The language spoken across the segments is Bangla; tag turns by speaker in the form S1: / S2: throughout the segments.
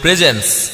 S1: presents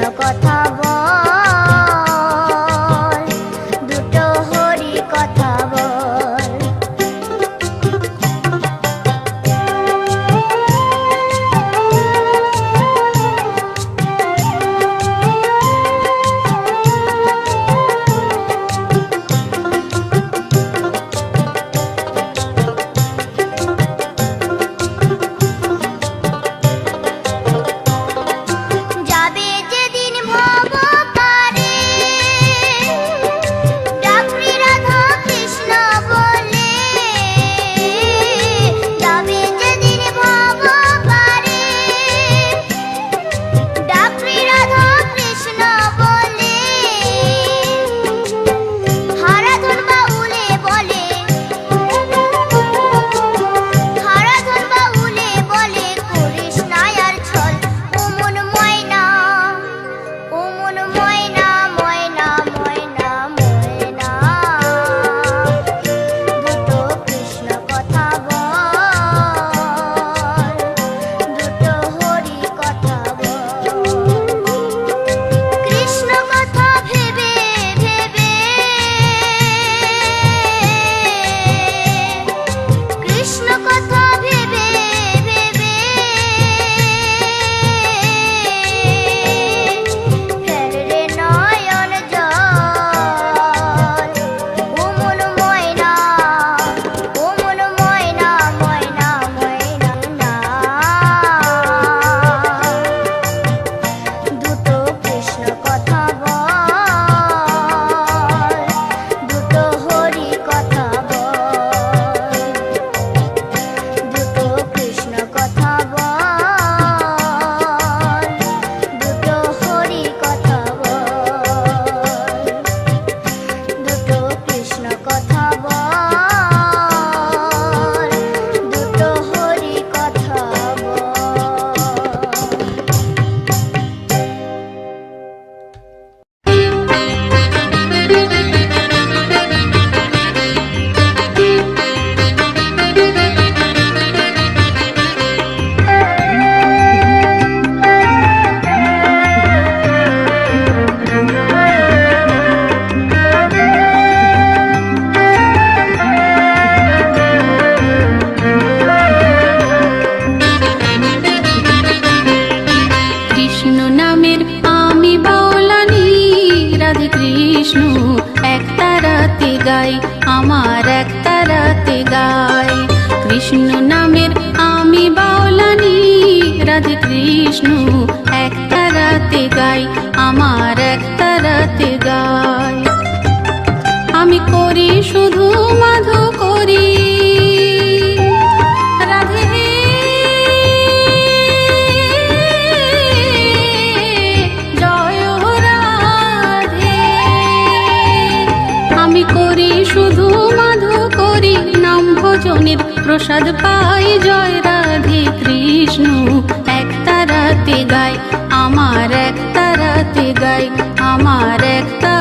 S2: কথা বল বিষ্ণু এক তারাতে গাই, আমার এক তারাতে গাই।
S3: কৃষ্ণ নামের আমি বাউলানি, রাধে কৃষ্ণ এক তারাতে গাই, আমার এক তারাতে গাই। আমি করি শুধু মাধব নাম প্রসাদ পাই জয় রাধে কৃষ্ণ। এক তারাতে গাই, আমার এক তারাতে গাই, আমার একটা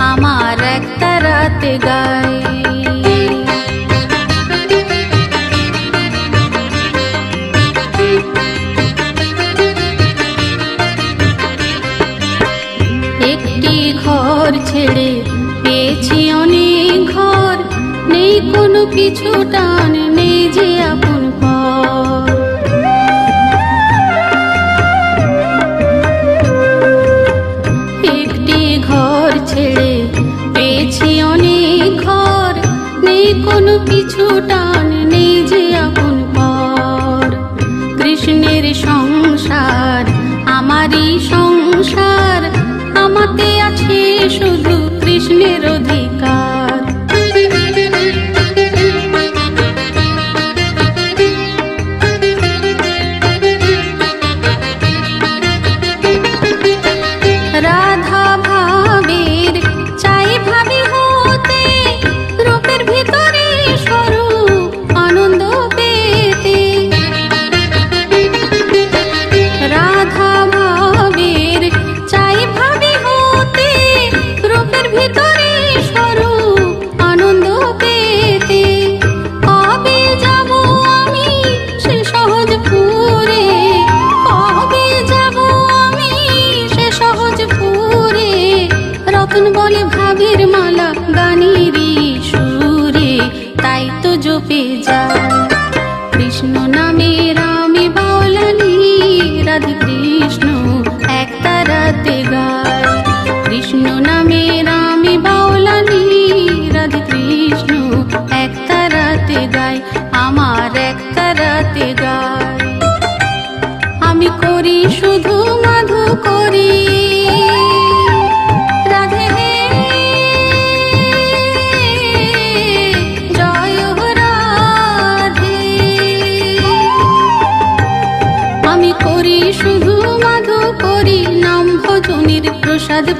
S3: আমার একটা রাতে গাই একটি ঘর ছেড়ে পেয়েছি অনেক ঘর, নেই কোনো পিছু টান নেই যে আপন কোনো কিছু টান নেই যে আপন পর। কৃষ্ণের সংসার, আমারই সংসার, আমাতে আছে শুধু কৃষ্ণের অধিকার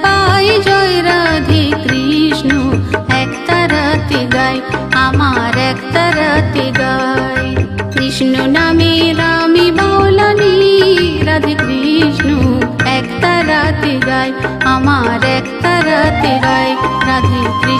S3: পাই জয় রাধে কৃষ্ণ। একটা রাতে গাই, আমার একটা রাতে গাই। কৃষ্ণ নামে রামি বাউলানি রাধে কৃষ্ণ। একটা রাতে গাই, আমার একটা রাতে গাই, রাধে কৃষ্ণ।